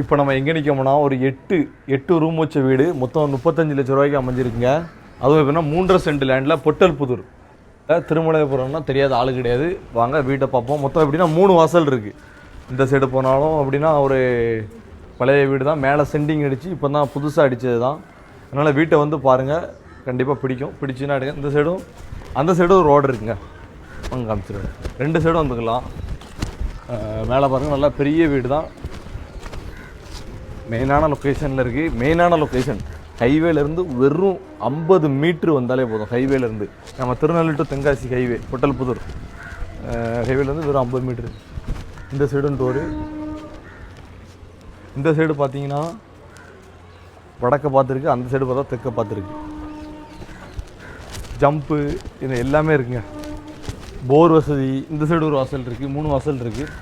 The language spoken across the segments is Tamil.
இப்போ நம்ம எங்கே நிற்கோம்னா ஒரு எட்டு எட்டு ரூம் வச்ச வீடு மொத்தம் முப்பத்தஞ்சு லட்ச ரூபாய்க்கு அமைஞ்சிருக்குங்க. அதுவும் எப்படின்னா மூன்றரை சென்ட் லேண்டில் பொட்டல் புதூர். திருமலைபுரம்னா தெரியாத ஆள் கிடையாது. வாங்க வீட்டை பார்ப்போம். மொத்தம் எப்படின்னா மூணு வாசல் இருக்குது இந்த சைடு போனாலும் அப்படின்னா ஒரு பழைய வீடு தான். மேலே செண்டிங் அடித்து இப்போ தான் புதுசாக அடித்தது தான் அதனால் வீட்டை வந்து பாருங்கள் கண்டிப்பாக பிடிக்கும். பிடிச்சுன்னா எடுங்க. இந்த சைடும் அந்த சைடும் ரோடு இருக்குங்க. வாங்க காமிச்சிருவேன் ரெண்டு சைடும் வந்துக்கலாம். மேலே பாருங்கள் நல்லா பெரிய வீடு தான் மெயினான லொக்கேஷனில் இருக்குது மெயினான லொக்கேஷன் ஹைவேலேருந்து வெறும் ஐம்பது மீட்ரு வந்தாலே போதும் ஹைவேலேருந்து நம்ம திருநெல்வேலி டு தென்காசி ஹைவே பொட்டல்புதூர். ஹைவேலேருந்து வெறும் ஐம்பது மீட்ரு இந்த சைடும் டோரு இந்த சைடு பார்த்தீங்கன்னா வடக்க பார்த்துருக்கு அந்த சைடு பார்த்தா தெற்க பார்த்துருக்கு. ஜம்ப்பு இது எல்லாமே இருக்குங்க. போர் வசதி இந்த சைடு ஒரு வாசல் இருக்குது மூணு வாசல் இருக்குது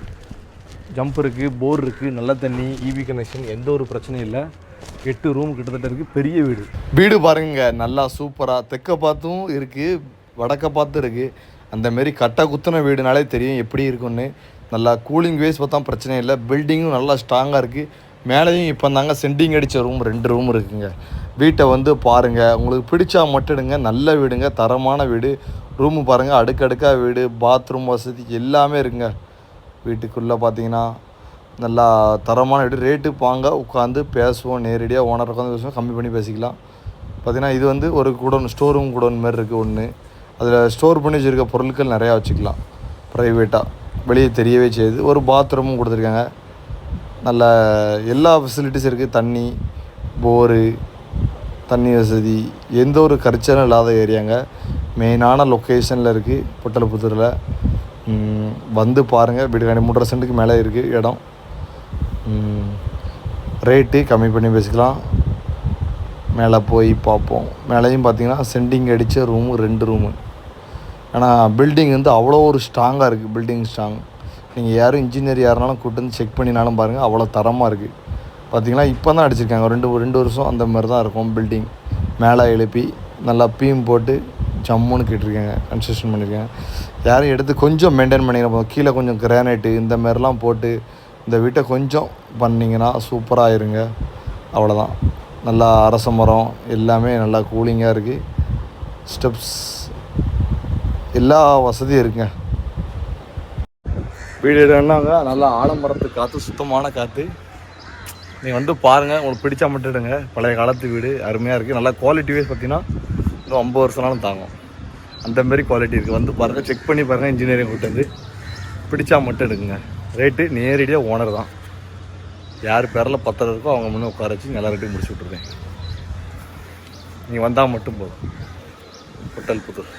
ஜம்ப் இருக்குது போர் இருக்குது நல்ல தண்ணி ஈவி கனெக்ஷன் எந்த ஒரு பிரச்சனையும் இல்லை. எட்டு ரூம் கிட்டத்தட்ட இருக்குது பெரிய வீடு. வீடு பாருங்க நல்லா சூப்பராக தெற்க பார்த்தும் இருக்குது வடக்க பார்த்தும் இருக்குது அந்த மாரி கட்டை வீடுனாலே தெரியும் எப்படி இருக்கும்னு. நல்லா கூலிங் வேஸ் பார்த்தா பிரச்சனை இல்லை. பில்டிங்கும் நல்லா ஸ்ட்ராங்காக இருக்குது மேலேயும் இப்போ தாங்க சென்டிங் அடித்த ரூம் ரெண்டு ரூம் இருக்குங்க. வீட்டை வந்து பாருங்கள் உங்களுக்கு பிடிச்சா மட்டும் எடுங்க நல்ல வீடுங்க தரமான வீடு. ரூமு பாருங்கள் அடுக்கடுக்காக வீடு பாத்ரூம் வசதி எல்லாமே இருக்குங்க. வீட்டுக்குள்ளே பார்த்தீங்கன்னா நல்லா தரமான வீடு. ரேட்டு பாங்க உட்காந்து பேசுவோம் நேரடியாக ஓனர் உட்காந்து பேசுவோம் கம்மி பண்ணி பேசிக்கலாம். பார்த்தீங்கன்னா இது வந்து ஒரு குடோன் ஸ்டோர் ரூம் குடோன் மாதிரி இருக்குது ஒன்று அதில் ஸ்டோர் பண்ணி வச்சுருக்க பொருட்கள் நிறையா வச்சுக்கலாம். ப்ரைவேட்டாக வெளியே தெரியவே செய்யுது. ஒரு பாத்ரூமும் கொடுத்துருக்காங்க. நல்ல எல்லா ஃபெசிலிட்டிஸும் இருக்குது தண்ணி போரு தண்ணி வசதி எந்த ஒரு கரிச்சலும் இல்லாத ஏரியாங்க மெயினான லொக்கேஷனில் இருக்குது பொட்டலப்புத்தூரில் வந்து பாருங்கள் வீடு மூன்றரை சென்ட்டுக்கு மேலே இருக்குது இடம். ரேட்டு கம்மி பண்ணி பேசிக்கலாம். மேலே போய் பார்ப்போம். மேலேயும் பார்த்தீங்கன்னா சென்டிங் அடித்த ரூமு ரெண்டு ரூமு ஆனால் பில்டிங் வந்து அவ்வளோ ஒரு ஸ்ட்ராங்காக இருக்குது பில்டிங் ஸ்ட்ராங் நீங்கள் யாரும் இன்ஜினியர் யாருனாலும் கூட்டு வந்து செக் பண்ணினாலும் பாருங்கள் அவ்வளோ தரமாக இருக்குது பார்த்தீங்கன்னா இப்போ தான் அடிச்சிருக்காங்க. ரெண்டு ரெண்டு வருஷம் அந்த மாதிரி தான் இருக்கும் பில்டிங் மேலே எழுப்பி நல்லா பீம் போட்டு ஜம்முன்னு கேட்டிருக்கேங்க கன்ஸ்ட்ரக்ஷன் பண்ணியிருக்கேன் யாரும் எடுத்து கொஞ்சம் மெயின்டைன் பண்ணிக்கிறோம் கீழே கொஞ்சம் கிரானைட்டு இந்த மாதிரிலாம் போட்டு இந்த வீட்டை கொஞ்சம் பண்ணிங்கன்னா சூப்பராக இருங்க. அவ்வளோதான் நல்லா அரச மரம் எல்லாமே நல்லா கூலிங்காக இருக்குது ஸ்டெப்ஸ் எல்லா வசதியும் இருக்குங்க. வீடு என்னங்க? நல்லா ஆலமரத்து காற்று சுத்தமான காற்று நீங்கள் வந்து பாருங்கள் உங்களுக்கு பிடிச்சா மட்டும் எடுங்க. பழைய காலத்து வீடு அருமையாக இருக்குது நல்லா குவாலிட்டி வைஸ் பார்த்தீங்கன்னா இன்னும் ஐம்பது வருஷம்னாலும் தாங்கும். அந்தமாரி குவாலிட்டி இருக்குது வந்து பாருங்கள் செக் பண்ணி பாருங்கள் இன்ஜினியரிங் கூட்ட வந்து பிடிச்சா மட்டும் எடுக்குங்க. ரேட்டு நேரடியாக ஓனர் தான். யார் பேரில் பத்திரம் இருக்கோ அவங்க முன்னே உட்கார வச்சு நல்லா ரேட்டையும் முடிச்சு விட்ருவேன் நீங்கள் வந்தால் மட்டும் போதும். ஹோட்டல் புதூர்